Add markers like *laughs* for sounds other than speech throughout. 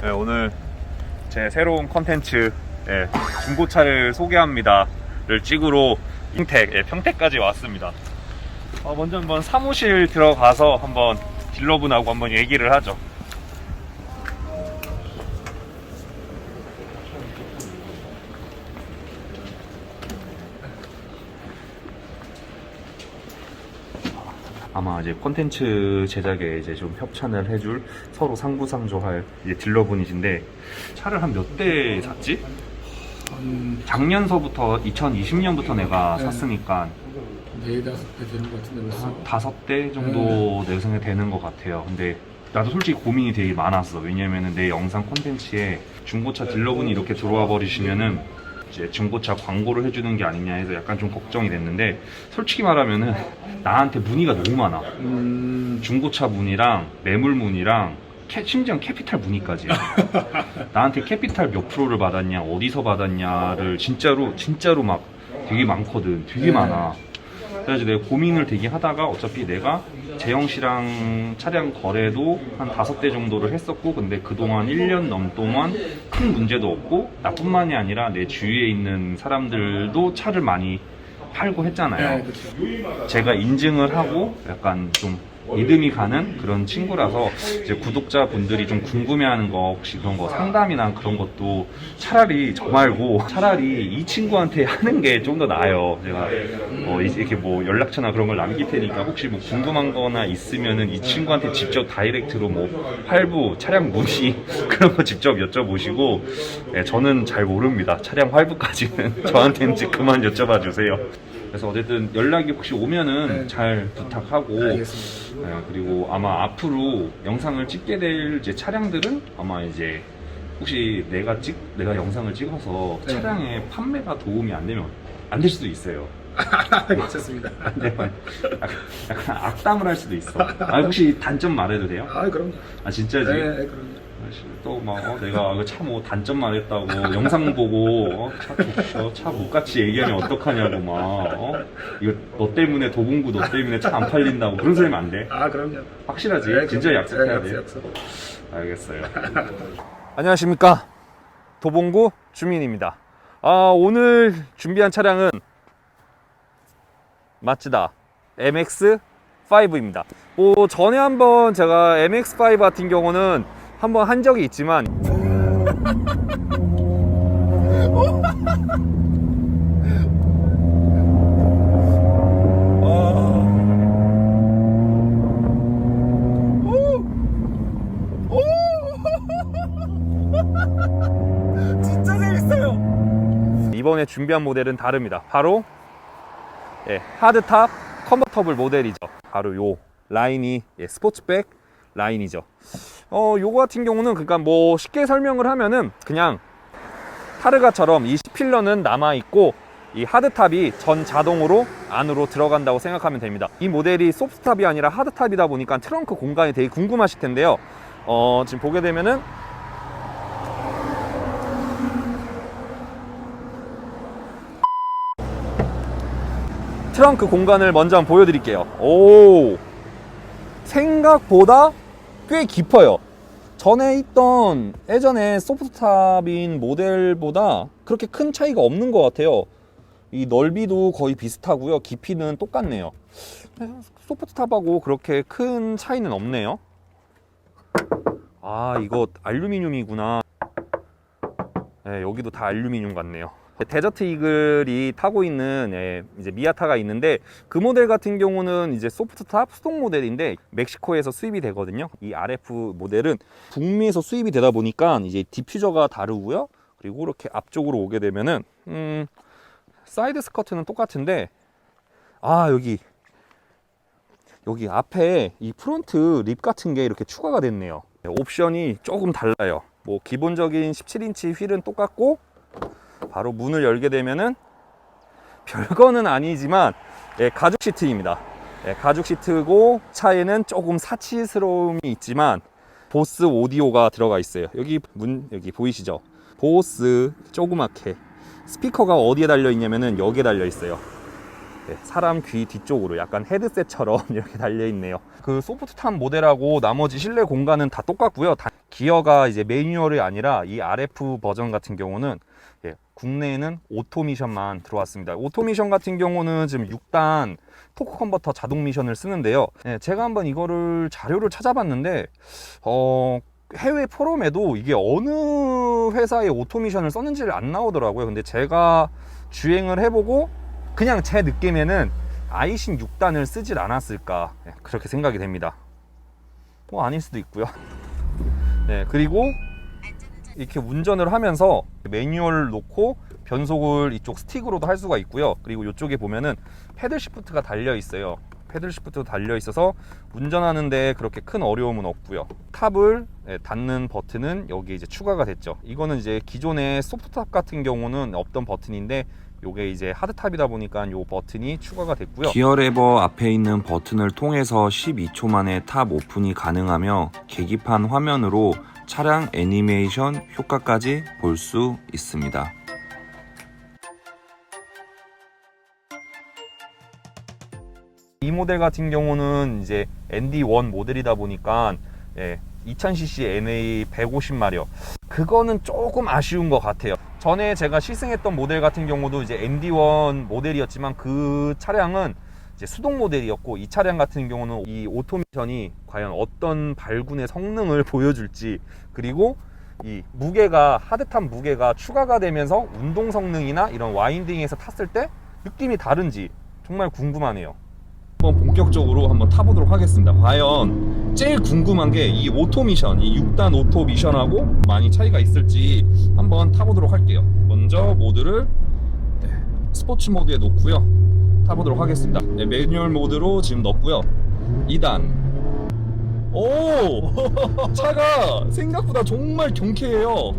네, 오늘 제 새로운 컨텐츠 예, 중고차를 소개합니다를 찍으러 평택, 예, 평택까지 왔습니다. 어, 먼저 한번 사무실 들어가서 한번 딜러분하고 한번 얘기를 하죠. 아마 이제 콘텐츠 제작에 이제 좀 협찬을 해줄 서로 상부상조할 이제 딜러분이신데 차를 한 몇 대 샀지? 작년서부터 2020년부터 내가 네. 샀으니까 네 다섯 대 되는 것 같은데 벌써. 한 다섯 대 정도 내 생각에 되는 것 같아요. 근데 나도 솔직히 고민이 되게 많았어. 왜냐면은 내 영상 콘텐츠에 중고차 딜러분이 이렇게 들어와 버리시면은 이제 중고차 광고를 해주는 게 아니냐 해서 약간 좀 걱정이 됐는데 솔직히 말하면은 나한테 문의가 너무 많아. 음, 중고차 문의랑 매물 문의랑 캐- 심지어 캐피탈 문의까지야. *laughs* 나한테 캐피탈 몇 프로를 받았냐, 어디서 받았냐를 진짜로 진짜로 막 되게 많거든. 되게 네. 많아. 그래서 내가 고민을 되게 하다가 어차피 내가 재영 씨랑 차량 거래도 한 다섯 대 정도를 했었고, 근데 그동안 1년 넘 동안 큰 문제도 없고, 나뿐만이 아니라 내 주위에 있는 사람들도 차를 많이 팔고 했잖아요. 네, 그렇죠. 제가 인증을 하고 약간 좀 믿음이 가는 그런 친구라서 이제 구독자분들이 좀 궁금해하는 거 혹시 그런 거 상담이나 그런 것도 차라리 저 말고 차라리 이 친구한테 하는 게 좀 더 나아요. 제가 어 이렇게 뭐 연락처나 그런 걸 남길 테니까 혹시 뭐 궁금한 거나 있으면은 이 친구한테 직접 다이렉트로 뭐 할부, 차량 문의 *laughs* 그런 거 직접 여쭤보시고 예, 저는 잘 모릅니다. 차량 할부까지는 *laughs* 저한테는 이제 그만 여쭤봐 주세요. 그래서 어쨌든 연락이 혹시 오면은 네. 잘 부탁하고 알겠습니다. 예, 그리고 아마 앞으로 영상을 찍게 될 이제 차량들은 아마 이제 혹시 내가 찍 내가 영상을 찍어서 네. 차량의 판매가 도움이 안 되면 안 될 수도 있어요. *laughs* 괜찮습니다. 안 되면 약간, 약간 악담을 할 수도 있어. 아 혹시 단점 말해도 돼요? 아, 그럼요. 아 진짜지? 네, 네, 그럼요. 또막 어, 내가 차뭐 단점 말했다고 영상 보고 어, 차, 차 못같이 얘기하면 어떡하냐고 막 어? 이거 너 때문에 도봉구 너 때문에 차 안 팔린다고 그런 소리 하면 안 돼. 아, 그럼요. 확실하지? 네, 진짜. 약속해야 네, 돼. 약속, 약속. 알겠어요. *laughs* 안녕하십니까. 도봉구 주민입니다. 아, 오늘 준비한 차량은 마츠다 MX5입니다. 뭐 전에 한번 제가 MX5 같은 경우는 한번 한 적이 있지만 진짜 재밌어요. 이번에 준비한 모델은 다릅니다. 바로 예, 하드탑 컨버터블 모델이죠. 바로 요 라인이 예, 스포츠백 라인이죠. 어, 요거 같은 경우는 그러니까 뭐 쉽게 설명을 하면은 그냥 타르가처럼 이 C필러는 남아 있고 이 하드탑이 전 자동으로 안으로 들어간다고 생각하면 됩니다. 이 모델이 소프트탑이 아니라 하드탑이다 보니까 트렁크 공간이 되게 궁금하실 텐데요. 어, 지금 보게 되면은 트렁크 공간을 먼저 한번 보여드릴게요. 오, 생각보다 꽤 깊어요. 전에 있던 예전에 소프트탑인 모델보다 그렇게 큰 차이가 없는 것 같아요. 이 넓이도 거의 비슷하고요. 깊이는 똑같네요. 소프트탑하고 그렇게 큰 차이는 없네요. 아, 이거 알루미늄이구나. 네, 여기도 다 알루미늄 같네요. 데저트 이글이 타고 있는 예, 이제 미아타가 있는데 그 모델 같은 경우는 이제 소프트탑 스톡 모델인데 멕시코에서 수입이 되거든요. 이 RF 모델은 북미에서 수입이 되다 보니까 이제 디퓨저가 다르고요. 그리고 이렇게 앞쪽으로 오게 되면은 음, 사이드 스커트는 똑같은데 아 여기 여기 앞에 이 프론트 립 같은 게 이렇게 추가가 됐네요. 옵션이 조금 달라요. 뭐 기본적인 17인치 휠은 똑같고 바로 문을 열게 되면은 별거는 아니지만 예, 가죽 시트입니다. 예, 가죽 시트고 차에는 조금 사치스러움이 있지만 보스 오디오가 들어가 있어요. 여기 문 여기 보이시죠? 보스 조그맣게 스피커가 어디에 달려 있냐면은 여기에 달려 있어요. 네, 사람 귀 뒤쪽으로 약간 헤드셋처럼 *laughs* 이렇게 달려 있네요. 그 소프트탑 모델하고 나머지 실내 공간은 다 똑같고요. 다- 기어가 이제 매뉴얼이 아니라 이 RF 버전 같은 경우는 예, 국내에는 오토미션만 들어왔습니다. 오토미션 같은 경우는 지금 6단 토크 컨버터 자동 미션을 쓰는데요. 예, 제가 한번 이거를 자료를 찾아봤는데 어, 해외 포럼에도 이게 어느 회사의 오토미션을 썼는지를 안 나오더라고요. 근데 제가 주행을 해보고 그냥 제 느낌에는 아이신 6단을 쓰질 않았을까 예, 그렇게 생각이 됩니다. 뭐 아닐 수도 있고요. 네 그리고 이렇게 운전을 하면서 매뉴얼 놓고 변속을 이쪽 스틱으로도 할 수가 있고요. 그리고 이쪽에 보면은 패들 시프트가 달려 있어요. 패들 시프트 달려 있어서 운전하는데 그렇게 큰 어려움은 없고요. 탑을 예, 닫는 버튼은 여기 이제 추가가 됐죠. 이거는 이제 기존의 소프트탑 같은 경우는 없던 버튼인데 요게 이제 하드탑이다 보니까 요 버튼이 추가가 됐고요. 기어 레버 앞에 있는 버튼을 통해서 12초 만에 탑 오픈이 가능하며 계기판 화면으로 차량 애니메이션 효과까지 볼 수 있습니다. 이 모델 같은 경우는 이제 ND1 모델이다 보니까 예, 2000cc NA 150마력 그거는 조금 아쉬운 것 같아요. 전에 제가 시승했던 모델 같은 경우도 이제 ND1 모델이었지만 그 차량은 이제 수동 모델이었고 이 차량 같은 경우는 이 오토미션이 과연 어떤 발군의 성능을 *laughs* 보여줄지 그리고 이 무게가 하드탑 무게가 추가가 되면서 운동 성능이나 이런 와인딩에서 탔을 때 느낌이 다른지 정말 궁금하네요. 한번 본격적으로 한번 타보도록 하겠습니다. 과연 제일 궁금한 게 이 오토 미션, 이 6단 오토 미션하고 많이 차이가 있을지 한번 타보도록 할게요. 먼저 모드를 네, 스포츠 모드에 놓고요. 타보도록 하겠습니다. 네, 매뉴얼 모드로 지금 넣었고요. 2단. 오! *laughs* 차가 생각보다 정말 경쾌해요.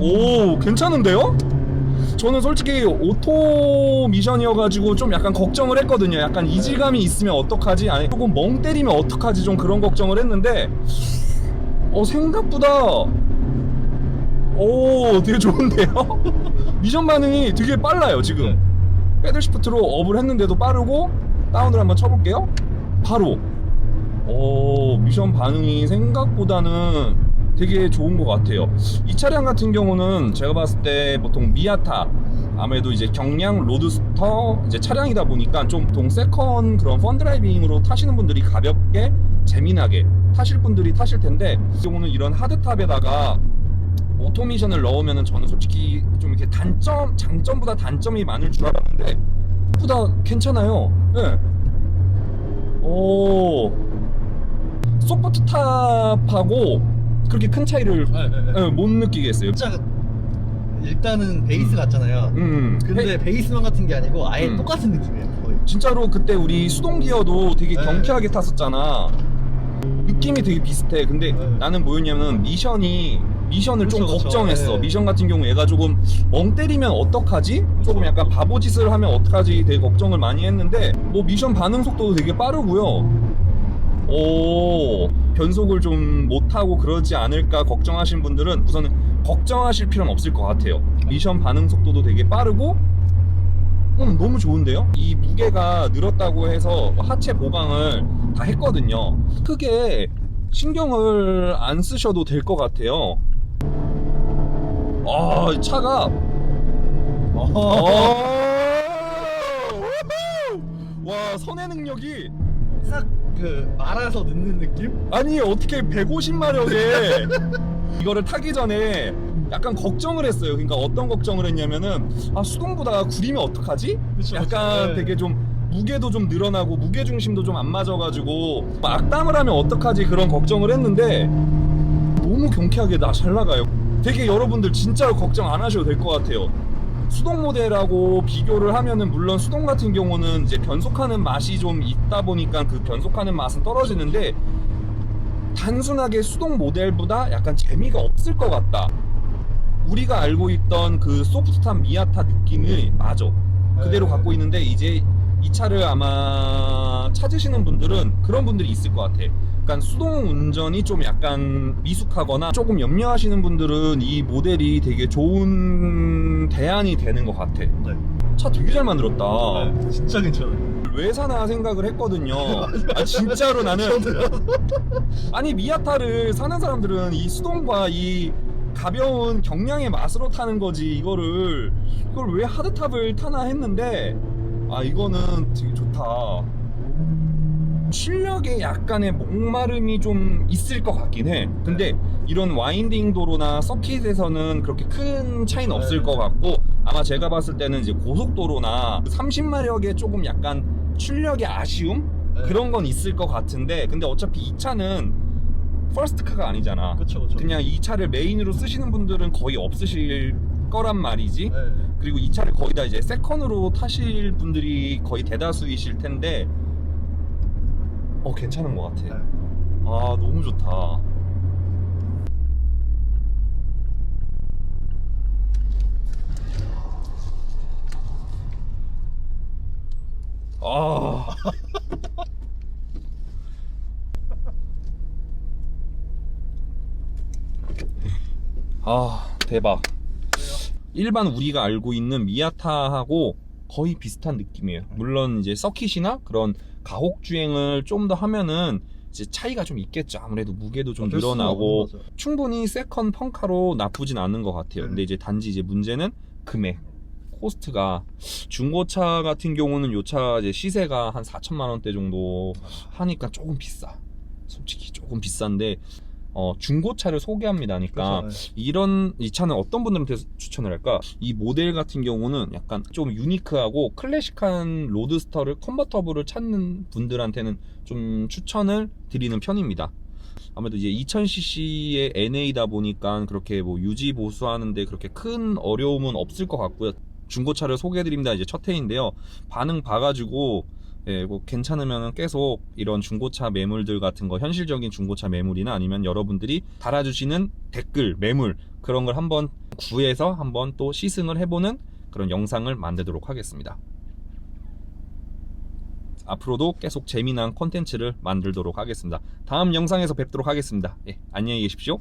오, 괜찮은데요? 저는 솔직히 오토 미션이어가지고 좀 약간 걱정을 했거든요. 약간 이질감이 있으면 어떡하지? 아니, 조금 멍 때리면 어떡하지? 좀 그런 걱정을 했는데, 어, 생각보다, 오, 되게 좋은데요? *laughs* 미션 반응이 되게 빨라요, 지금. 패들 시프트로 업을 했는데도 빠르고, 다운을 한번 쳐볼게요. 바로. 오, 미션 반응이 생각보다는 되게 좋은 것 같아요. 이 차량 같은 경우는 제가 봤을 때 보통 미아타 아무래도 이제 경량 로드스터 이제 차량이다 보니까 좀 보통 세컨 그런 펀드라이빙으로 타시는 분들이 가볍게 재미나게 타실 분들이 타실 텐데 이 경우는 이런 하드탑에다가 오토미션을 넣으면은 저는 솔직히 좀 이렇게 단점 장점보다 단점이 많을 줄 알았는데 생각보다 괜찮아요. 네. 오 소프트 탑하고 그렇게 큰 차이를 네, 네, 네. 예, 못 느끼겠어요. 진짜 일단은 베이스 같잖아요. 음, 근데 베이스만 같은 게 아니고 아예 음. 똑같은 느낌이에요. 거의. 진짜로 그때 우리 수동 기어도 되게 네. 경쾌하게 탔었잖아. 느낌이 되게 비슷해. 근데 네. 나는 뭐였냐면 미션이 미션을 좀 그쵸, 그쵸. 걱정했어. 네. 미션 같은 경우 얘가 조금 멍 때리면 어떡하지? 조금 약간 바보 짓을 하면 어떡하지? 되게 걱정을 많이 했는데 뭐 미션 반응 속도도 되게 빠르고요. 오 변속을 좀 못하고 그러지 않을까 걱정하신 분들은 우선은 걱정하실 필요는 없을 것 같아요. 미션 반응 속도도 되게 빠르고 음, 너무 좋은데요? 이 무게가 늘었다고 해서 하체 보강을 다 했거든요. 크게 신경을 안 쓰셔도 될 것 같아요. 아, 이 차가 어. 와 선의 능력이 싹 그 말아서 넣는 느낌? 아니 어떻게 150마력에 *laughs* 이거를 타기 전에 약간 걱정을 했어요. 그러니까 어떤 걱정을 했냐면은 아 수동보다 구리면 어떡하지? 그쵸, 약간 네. 되게 좀 무게도 좀 늘어나고 무게 중심도 좀 안 맞아가지고 악담을 하면 어떡하지 그런 걱정을 했는데 너무 경쾌하게 나 잘 나가요. 되게 여러분들 진짜 걱정 안 하셔도 될 것 같아요. 수동 모델하고 비교를 하면은 물론 수동 같은 경우는 이제 변속하는 맛이 좀 있다 보니까 그 변속하는 맛은 떨어지는데 단순하게 수동 모델보다 약간 재미가 없을 것 같다. 우리가 알고 있던 그 소프트탑 미아타 느낌이 맞아. 그대로 네. 갖고 있는데 이제 이 차를 아마 찾으시는 분들은 그런 분들이 있을 것 같아. 약간 수동 운전이 좀 약간 미숙하거나 조금 염려하시는 분들은 이 모델이 되게 좋은 대안이 되는 것 같아. 차 되게 잘 만들었다. 네, 진짜 괜찮아요. 왜 사나 생각을 했거든요. *laughs* 아 진짜로 나는 *laughs* 아니 미아타를 사는 사람들은 이 수동과 이 가벼운 경량의 맛으로 타는 거지 이거를 이걸 왜 하드탑을 타나 했는데 아 이거는 되게 좋다. 출력에 약간의 목마름이 좀 있을 것 같긴 해. 근데 이런 와인딩 도로나 서킷에서는 그렇게 큰 차이는 없을 네. 것 같고 아마 제가 봤을 때는 이제 고속도로나 30마력의 조금 약간 출력의 아쉬움 네. 그런 건 있을 것 같은데 근데 어차피 이 차는 퍼스트카가 아니잖아. 그쵸 그쵸. 그냥 이 차를 메인으로 쓰시는 분들은 거의 없으실 거란 말이지. 네. 그리고 이 차를 거의 다 이제 세컨으로 타실 분들이 거의 대다수이실 텐데 어 괜찮은 것 같아. 네. 아 너무 좋다. 아. *laughs* 아 대박. 일반 우리가 알고 있는 미아타하고 거의 비슷한 느낌이에요. 물론 이제 서킷이나 그런 가혹 주행을 좀 더 하면은 이제 차이가 좀 있겠죠. 아무래도 무게도 좀 어쩔 수가 늘어나고 없는 거죠. 충분히 세컨 펑카로 나쁘진 않은 것 같아요. 네. 근데 이제 단지 이제 문제는 금액. 코스트가 중고차 같은 경우는 요 차 이제 시세가 한 4천만 원대 정도 하니까 조금 비싸. 솔직히 조금 비싼데 어, 중고차를 소개합니다 하니까 그래서, 네. 이런 이 차는 어떤 분들한테 추천을 할까? 이 모델 같은 경우는 약간 좀 유니크하고 클래식한 로드스터를 컨버터블을 찾는 분들한테는 좀 추천을 드리는 편입니다. 아무래도 이제 2000cc의 NA다 보니까 그렇게 뭐 유지 보수하는데 그렇게 큰 어려움은 없을 것 같고요. 중고차를 소개해드립니다. 이제 첫 회인데요. 반응 봐가지고 예, 뭐 괜찮으면 계속 이런 중고차 매물들 같은 거 현실적인 중고차 매물이나 아니면 여러분들이 달아주시는 댓글 매물 그런 걸 한번 구해서 한번 또 시승을 해보는 그런 영상을 만들도록 하겠습니다. 앞으로도 계속 재미난 콘텐츠를 만들도록 하겠습니다. 다음 영상에서 뵙도록 하겠습니다. 예, 안녕히 계십시오.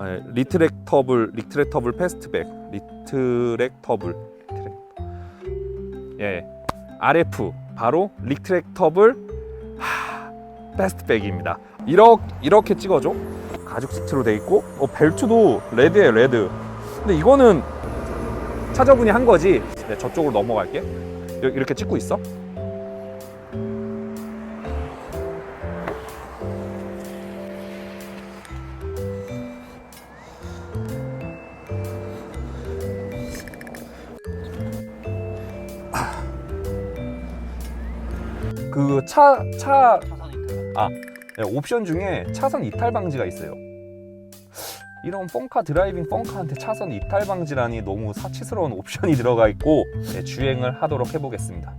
네, 리트렉터블 리트렉터블 패스트백 리트렉터블 리트렉 예. RF 바로 리트렉터블 하, 패스트백입니다. 이렇게 이렇게 찍어줘. 가죽 시트로 돼 있고 어, 벨트도 레드에 레드. 근데 이거는 차저분이 한 거지. 네, 저쪽으로 넘어갈게. 이렇게 찍고 있어 그 차차 아, 네, 옵션 중에 차선 이탈 방지가 있어요. 이런 펑카 드라이빙 펑카한테 차선 이탈 방지라니 너무 사치스러운 옵션이 들어가 있고 네, 주행을 하도록 해보겠습니다.